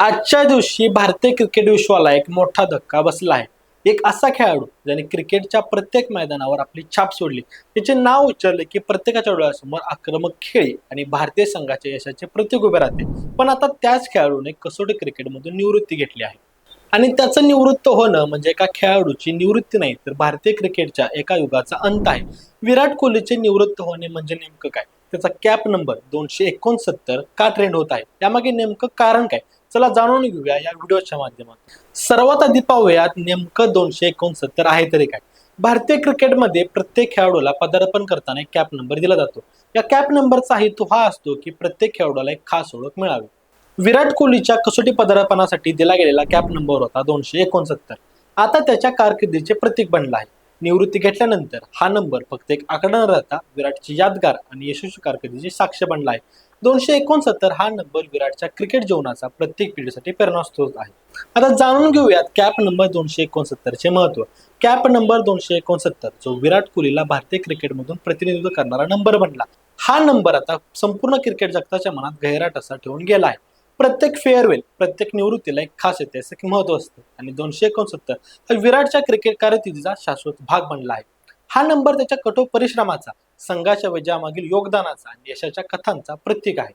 आजच्या दिवशी भारतीय क्रिकेट विश्वाला एक मोठा धक्का बसला आहे. एक असा खेळाडू ज्याने क्रिकेटच्या प्रत्येक मैदानावर आपली छाप सोडली. त्याचे नाव उच्चारले की प्रत्येकाच्या डोळ्यासमोर आक्रमक खेळी आणि भारतीय संघाच्या यशाचे प्रतीक उभे राहते. पण आता त्याच खेळाडूने कसोटी क्रिकेटमधून निवृत्ती घेतली आहे. आणि त्याचं निवृत्त होणं म्हणजे एका खेळाडूची निवृत्ती नाही तर भारतीय क्रिकेटच्या एका युगाचा अंत आहे. विराट कोहलीचे निवृत्त होणे म्हणजे नेमकं काय? त्याचा कॅप नंबर दोनशे एकोणसत्तर का ट्रेंड होत आहे? त्यामागे नेमकं कारण काय? चला जाणून घेऊया या व्हिडिओच्या माध्यमातून. सर्वात आधी पाहूयात नेमकं दोनशे एकोणसत्तर आहे तरी काय? भारतीय क्रिकेटमध्ये प्रत्येक खेळाडूला पदार्पण करताना एक कॅप नंबर दिला जातो. या कॅप नंबरचा हेतू हा असतो की प्रत्येक खेळाडूला एक खास ओळख मिळावी. विराट कोहलीच्या कसोटी पदार्पणासाठी दिला गेलेला कॅप नंबर होता दोनशे एकोणसत्तर. आता त्याच्या कारकिर्दीचे प्रतीक बनला आहे. निवृत्ती घेतल्यानंतर हा नंबर फक्त एक आकडा न राहता विराटची यादगार आणि यशस्वी कारकिर्दीची साक्ष बनला आहे. दोनशे एकोणसत्तर हा नंबर विराटच्या क्रिकेट जीवनाचा प्रत्येक पिढीसाठी प्रेरणास्त्रोत आहे. आता जाणून घेऊयात कॅप नंबर दोनशे एकोणसत्तरचे महत्त्व कॅप नंबर दोनशे एकोणसत्तर जो विराट कोहलीला भारतीय क्रिकेटमधून प्रतिनिधित्व करणारा नंबर बनला. हा नंबर आता संपूर्ण क्रिकेट जगताच्या मनात गहिराट असा ठेवून गेला आहे. प्रत्येक फेअरवेल प्रत्येक निवृत्तीला एक खास ऐतिहासिक महत्त्व असतं. आणि दोनशे एकोणसत्तर हा विराटच्या क्रिकेट कारकिर्दीचा शाश्वत भाग बनला आहे. हा नंबर त्याच्या कठोर परिश्रमाचा संघाच्या विजयामागील योगदानाचा आणि यशाच्या कथांचा प्रतीक आहे.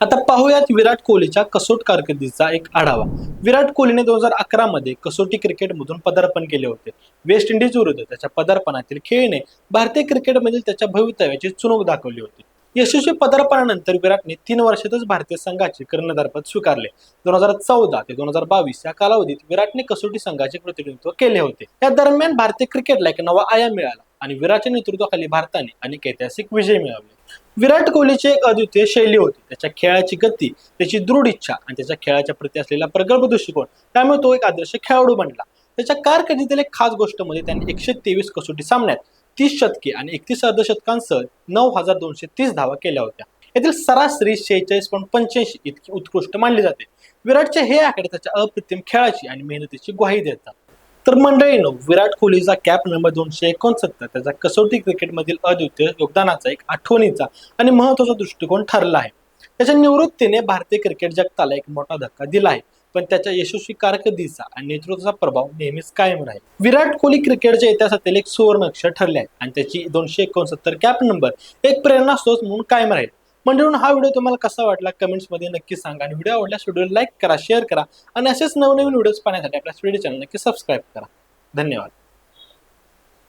आता पाहूयात विराट कोहलीच्या कसोट कारकिर्दीचा एक आढावा. विराट कोहलीने दोन हजार अकरा मध्ये कसोटी क्रिकेटमधून पदार्पण केले होते. वेस्ट इंडिज विरुद्ध त्याच्या पदार्पणातील खेळीने भारतीय क्रिकेटमधील त्याच्या भवितव्याची चुणूक दाखवली होती. यशस्वी पदार्पणानंतर विराटने तीन वर्षातच भारतीय संघाचे कर्णधारपद स्वीकारले. दोन हजार चौदा ते दोन हजार बावीस या कालावधीत विराटने कसोटी संघाचे प्रतिनिधित्व केले होते. या दरम्यान भारतीय क्रिकेटला एक नवा आयाम मिळाला आणि विराटच्या नेतृत्वाखाली भारताने अनेक ऐतिहासिक विजय मिळवले. विराट कोहलीची एक अद्वितीय शैली होती. त्याच्या खेळाची गती त्याची दृढ इच्छा आणि त्याच्या खेळाच्या प्रती असलेला प्रगल्भ दृष्टिकोन त्यामुळे तो एक आदर्श खेळाडू बनला. त्याच्या कारकिर्दीतील एक खास गोष्ट म्हणजे त्याने एकशे तेवीस कसोटी सामन्यात तीस शतके आणि एकतीस अर्धशतकांसह नऊ हजार दोनशे तीस धावा केल्या होत्या. यातील सरासरी शेहेचाळीस पॉईंट पंच्याऐंशी इतकी उत्कृष्ट मानली जाते. विराटचे हे आकडे त्याच्या अप्रतिम खेळाची आणि मेहनतीची ग्वाही देतात. तर मंडळीनं विराट कोहलीचा कॅप नंबर दोनशे एकोणसत्तर त्याचा कसोटी क्रिकेटमधील अद्वितीय योगदानाचा एक आठवणीचा आणि महत्त्वाचा दृष्टिकोन ठरला आहे. त्याच्या निवृत्तीने भारतीय क्रिकेट जगताला एक मोठा धक्का दिला आहे. पण त्याच्या यशस्वी कारकिर्दीचा आणि नेतृत्वाचा प्रभाव नेहमीच कायम राहील. विराट कोहली क्रिकेटच्या इतिहासातील एक सुवर्ण अक्षर ठरले आहे आणि त्याची दोनशे एकोणसत्तर कॅप नंबर एक प्रेरणास्त्रोत म्हणून कायम राहील. म्हणून हा व्हिडिओ तुम्हाला कसा वाटला कमेंट्समध्ये नक्की सांगा आणि व्हिडिओ आवडल्यास व्हिडिओ लाईक करा शेअर करा आणि असेच नवनवीन व्हिडिओज पाहण्यासाठी आपल्या स्टुडिओ चॅनल नक्की सबस्क्राईब करा. धन्यवाद.